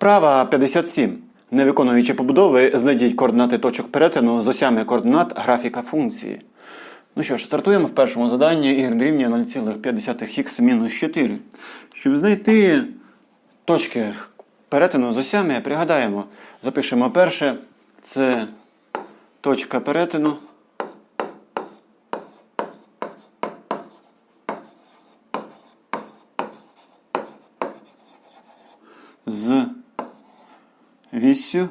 Вправа 57. Не виконуючи побудови, знайдіть координати точок перетину з осями координат графіка функції. Ну що ж, стартуємо в першому заданні y дорівнює 0,5х мінус 4. Щоб знайти точки перетину з осями, пригадаємо, запишемо перше, це точка перетину. з віссю.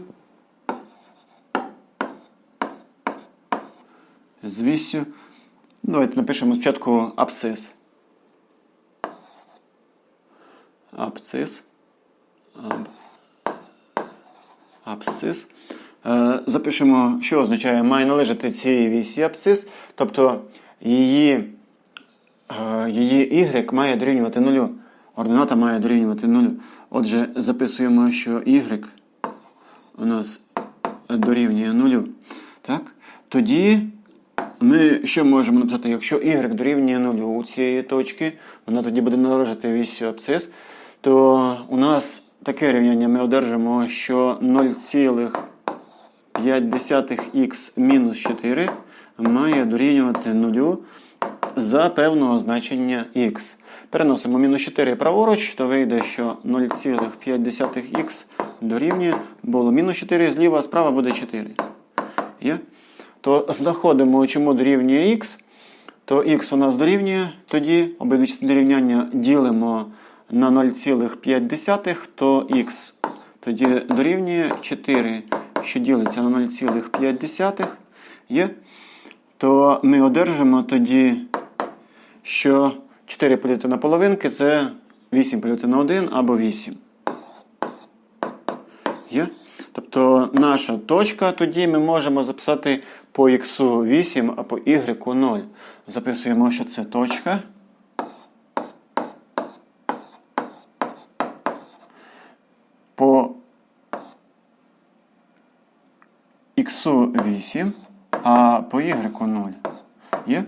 З віссю. Давайте напишемо спочатку абсцис. Абсцис. Аб... Е, запишемо, що означає має належати цій вісі абсцис, тобто її, е, її y має дорівнювати нулю. Ордината має дорівнювати нулю. Отже, записуємо, що y у нас дорівнює нулю. Так? Тоді ми що можемо написати? Якщо y дорівнює нулю у цієї точки, вона тоді буде належати вісі абсцис, то у нас таке рівняння ми одержимо, що 0,5х мінус 4 має дорівнювати нулю за певного значення х. Переносимо мінус 4 праворуч, то вийде, що 0,5х дорівнює, було мінус 4 зліва, справа буде 4. Є? То знаходимо, чому дорівнює х, то х у нас дорівнює, тоді обидві частини ділимо на 0,5, то х тоді дорівнює 4, що ділиться на 0,5 є, то ми одержимо тоді, що 4 поділити на половинки це 8 поділити на 1 або 8. Є? Тобто наша точка тоді ми можемо записати по х 8, а по y 0. Записуємо, що це точка. По х 8, а по y 0. Є?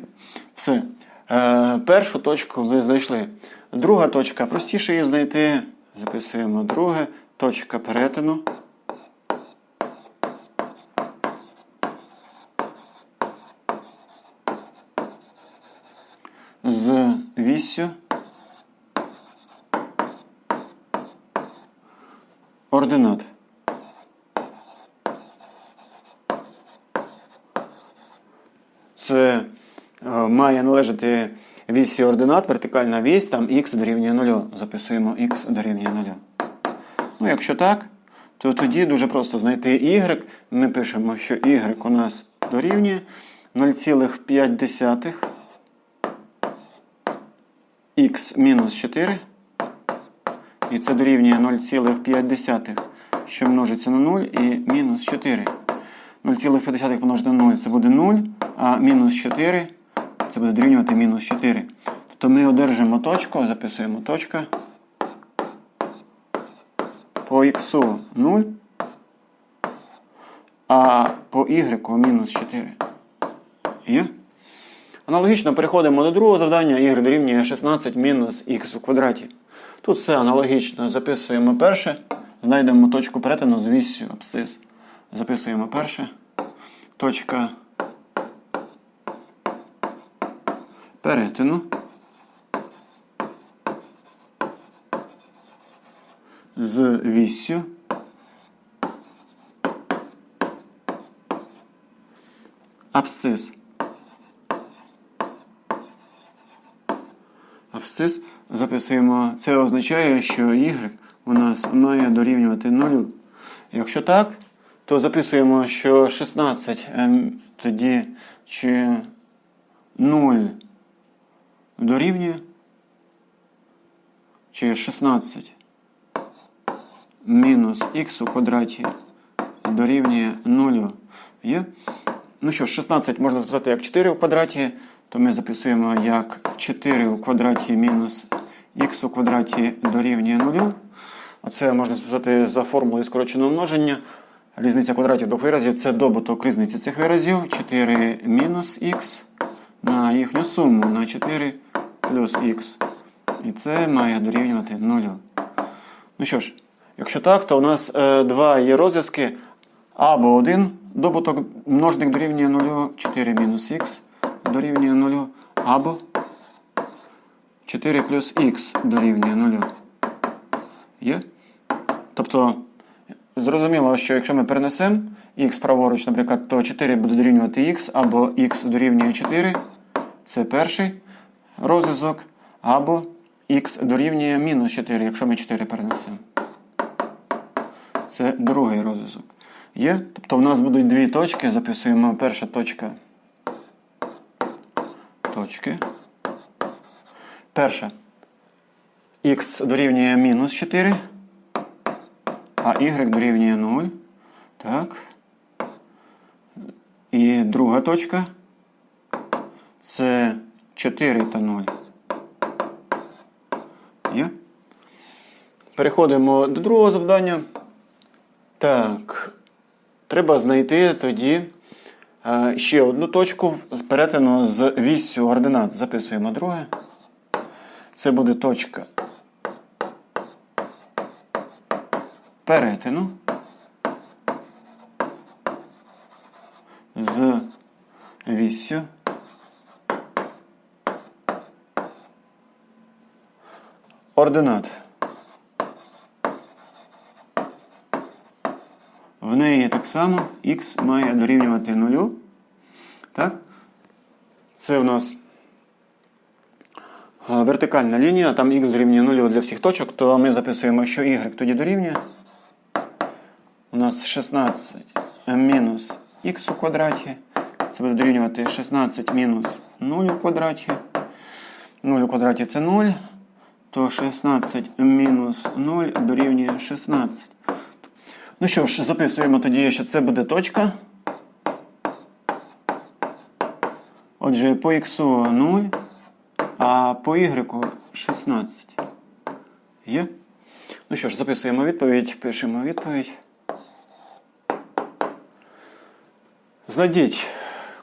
Все. Е, першу точку ви знайшли. Друга точка, простіше її знайти. Записуємо друге. Точка перетину. З віссю. Ординат. Це е, має належати вісі ординат, вертикальна вісь, там х дорівнює 0. Записуємо х дорівнює 0. Ну, якщо так, то тоді дуже просто знайти y. Ми пишемо, що y у нас дорівнює 0,5 х мінус 4. І це дорівнює 0,5, що множиться на 0 і мінус 4. 0,5 помножити на 0 це буде 0, а мінус 4 це буде дорівнювати мінус 4. Тобто ми одержимо точку, записуємо точка по х 0, а по y мінус 4. Є? Аналогічно переходимо до другого завдання. y дорівнює 16 мінус х у квадраті. Тут все аналогічно. Записуємо перше, знайдемо точку перетину з віссю абсцис. Записуємо перше. Точка перетину з віссю абсцис. Абсцис записуємо. Це означає, що y у нас має дорівнювати нулю. Якщо так, то записуємо, що 16 ем, тоді чи 0 дорівнює, чи 16 мінус х у квадраті дорівнює 0. Є? Ну що, 16 можна записати як 4 у квадраті, то ми записуємо як 4 у квадраті мінус х у квадраті дорівнює 0. А це можна записати за формулою скороченого множення. Різниця квадратів двох виразів це добуток різниці цих виразів. 4 мінус х на їхню суму на 4 плюс х. І це має дорівнювати 0. Ну що ж, Якщо так, то у нас е, два є розв'язки або 1 добуток множник дорівнює 0, 4 мінус х дорівнює 0, або 4 плюс х дорівнює 0. Є? Тобто, зрозуміло, що якщо ми перенесемо х праворуч, наприклад, то 4 буде дорівнювати х, або х дорівнює 4. Це перший розв'язок, або х дорівнює мінус 4, якщо ми 4 перенесемо. Це другий розв'язок. Є? Тобто в нас будуть дві точки, записуємо перша точка. Точки. Перша. Х дорівнює мінус 4, а y дорівнює 0. Так. І друга точка. Це 4 та 0. Є? Переходимо до другого завдання. Так. Треба знайти тоді е, ще одну точку з перетину з віссю ординат. Записуємо друге. Це буде точка перетину з віссю ординат. В неї так само х має дорівнювати нулю. Так? Це у нас вертикальна лінія, там х дорівнює нулю для всіх точок, то ми записуємо, що y тоді дорівнює. У нас 16 мінус х у квадраті. Це буде дорівнювати 16 мінус 0 у квадраті. 0 у квадраті це 0. То 16 мінус 0 дорівнює 16. Ну що ж, записуємо тоді, що це буде точка. Отже, по х 0, а по y 16. Є? Ну що ж, записуємо відповідь, пишемо відповідь. Знайдіть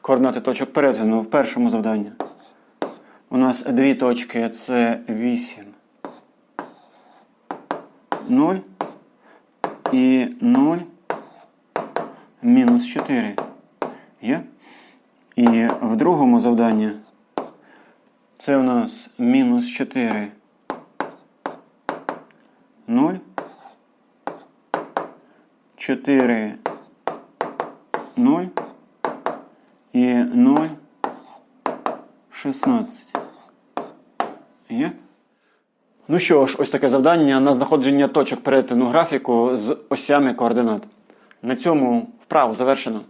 координати точок перетину в першому завданні. У нас дві точки це 8, 0 і 0 мінус 4. Є? І в другому завданні це у нас мінус 4, 0, 4, 0 і 0, 16. Є? Ну що ж, ось таке завдання на знаходження точок перетину графіку з осями координат. На цьому вправу завершено.